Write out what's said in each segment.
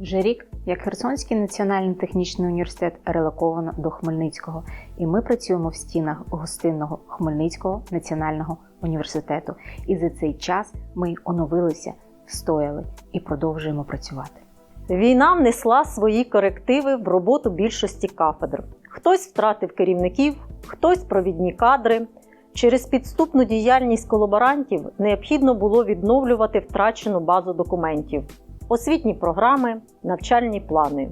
Вже рік, як Херсонський національний технічний університет релоковано до Хмельницького, і ми працюємо в стінах гостинного Хмельницького національного університету. І за цей час ми оновилися, встояли і продовжуємо працювати. Війна внесла свої корективи в роботу більшості кафедр. Хтось втратив керівників, хтось провідні кадри. Через підступну діяльність колаборантів необхідно було відновлювати втрачену базу документів, освітні програми, навчальні плани.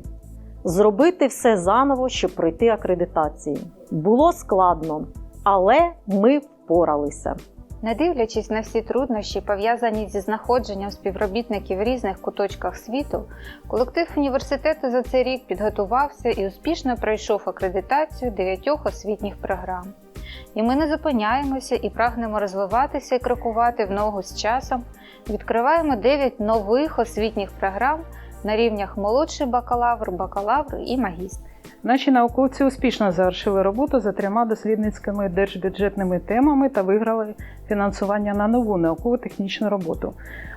Зробити все заново, щоб пройти акредитації. Було складно, але ми впоралися. Не дивлячись на всі труднощі, пов'язані зі знаходженням співробітників в різних куточках світу, колектив університету за цей рік підготувався і успішно пройшов акредитацію дев'ятьох освітніх програм. І ми не зупиняємося і прагнемо розвиватися і крокувати в ногу з часом. Відкриваємо 9 нових освітніх програм на рівнях молодший бакалавр, бакалавр і магістр. Наші науковці успішно завершили роботу за трьома дослідницькими держбюджетними темами та виграли фінансування на нову науково-технічну роботу.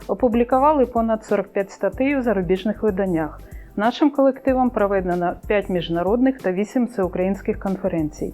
Опублікували понад 45 статей у зарубіжних виданнях. Нашим колективом проведено 5 міжнародних та 8 всеукраїнських конференцій.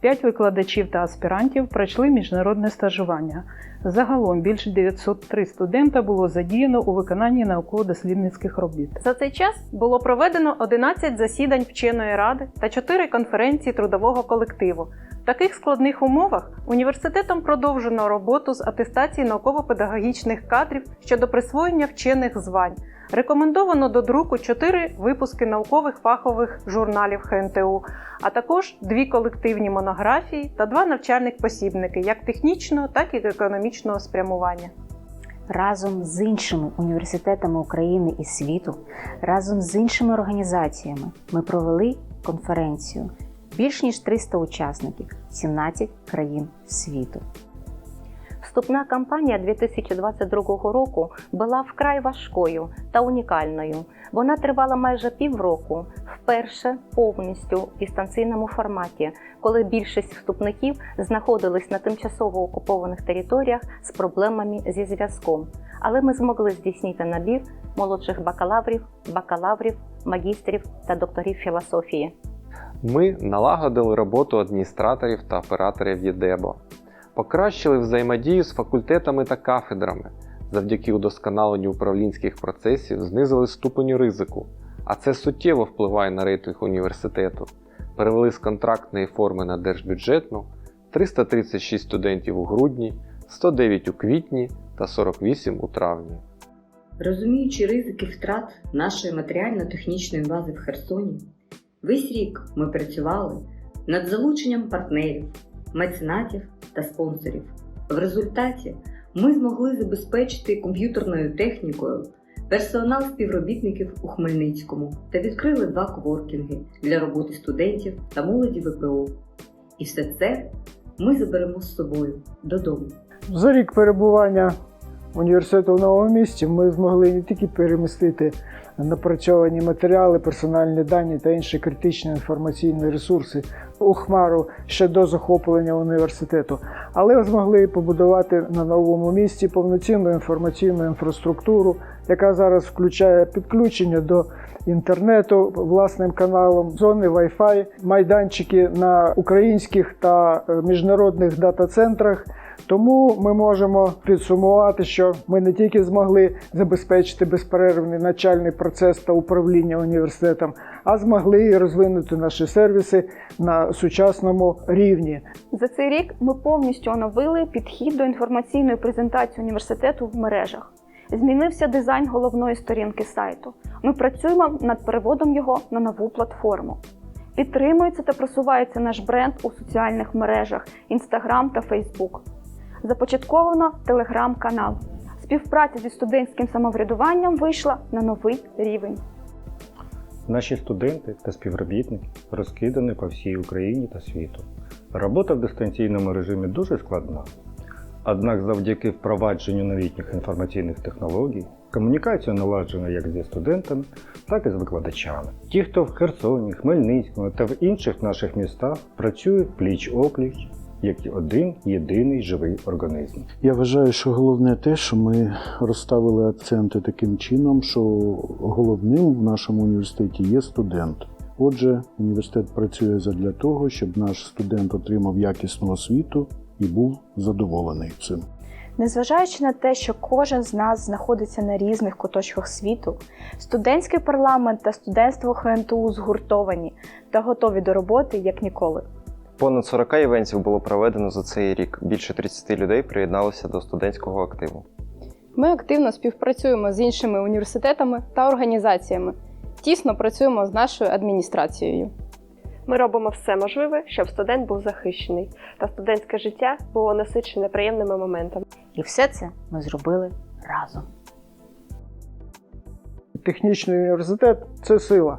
5 викладачів та аспірантів пройшли міжнародне стажування. Загалом більше 903 студента було задіяно у виконанні науково-дослідницьких робіт. За цей час було проведено 11 засідань вченої ради та 4 конференції трудового колективу. Таких складних умовах університетом продовжено роботу з атестації науково-педагогічних кадрів щодо присвоєння вчених звань. Рекомендовано до друку 4 випуски наукових фахових журналів ХНТУ, а також дві колективні монографії та два навчальних посібники як технічного, так і економічного спрямування. Разом з іншими університетами України і світу, разом з іншими організаціями ми провели конференцію. Більш ніж 300 учасників, 17 країн світу. Вступна кампанія 2022 року була вкрай важкою та унікальною. Вона тривала майже півроку, вперше повністю в дистанційному форматі, коли більшість вступників знаходились на тимчасово окупованих територіях з проблемами зі зв'язком. Але ми змогли здійснити набір молодших бакалаврів, бакалаврів, магістрів та докторів філософії. Ми налагодили роботу адміністраторів та операторів ЄДЕБО, покращили взаємодію з факультетами та кафедрами, завдяки удосконаленню управлінських процесів знизили ступені ризику, а це суттєво впливає на рейтинг університету. Перевели з контрактної форми на держбюджетну 336 студентів у грудні, 109 у квітні та 48 у травні. Розуміючи ризики втрат нашої матеріально-технічної бази в Херсоні, весь рік ми працювали над залученням партнерів, меценатів та спонсорів. В результаті ми змогли забезпечити комп'ютерною технікою персонал співробітників у Хмельницькому та відкрили два коворкінги для роботи студентів та молоді ВПО. І все це ми заберемо з собою додому. За рік перебування університету в новому місті ми змогли не тільки перемістити напрацьовані матеріали, персональні дані та інші критичні інформаційні ресурси у Хмару ще до захоплення університету, але змогли побудувати на новому місці повноцінну інформаційну інфраструктуру, яка зараз включає підключення до інтернету власним каналом, зони Wi-Fi, майданчики на українських та е, міжнародних дата-центрах. Тому ми можемо підсумувати, що ми не тільки змогли забезпечити безперервний навчальний процес та управління університетом, а змогли розвинути наші сервіси на сучасному рівні. За цей рік ми повністю оновили підхід до інформаційної презентації університету в мережах. Змінився дизайн головної сторінки сайту. Ми працюємо над переводом його на нову платформу. Підтримується та просувається наш бренд у соціальних мережах Instagram та Facebook. Започатковано телеграм-канал. Співпраця зі студентським самоврядуванням вийшла на новий рівень. Наші студенти та співробітники розкидані по всій Україні та світу. Робота в дистанційному режимі дуже складна. Однак завдяки впровадженню новітніх інформаційних технологій комунікація наладжена як зі студентами, так і з викладачами. Ті, хто в Херсоні, Хмельницькому та в інших наших містах працюють пліч-опліч, як один єдиний живий організм. Я вважаю, що головне те, що ми розставили акценти таким чином, що головним в нашому університеті є студент. Отже, університет працює задля того, щоб наш студент отримав якісну освіту і був задоволений цим. Незважаючи на те, що кожен з нас знаходиться на різних куточках світу, студентський парламент та студентство ХНТУ згуртовані та готові до роботи як ніколи. Понад 40 івентів було проведено за цей рік. Більше 30 людей приєдналися до студентського активу. Ми активно співпрацюємо з іншими університетами та організаціями. Тісно працюємо з нашою адміністрацією. Ми робимо все можливе, щоб студент був захищений, та студентське життя було насичене приємними моментами. І все це ми зробили разом. Технічний університет це сила.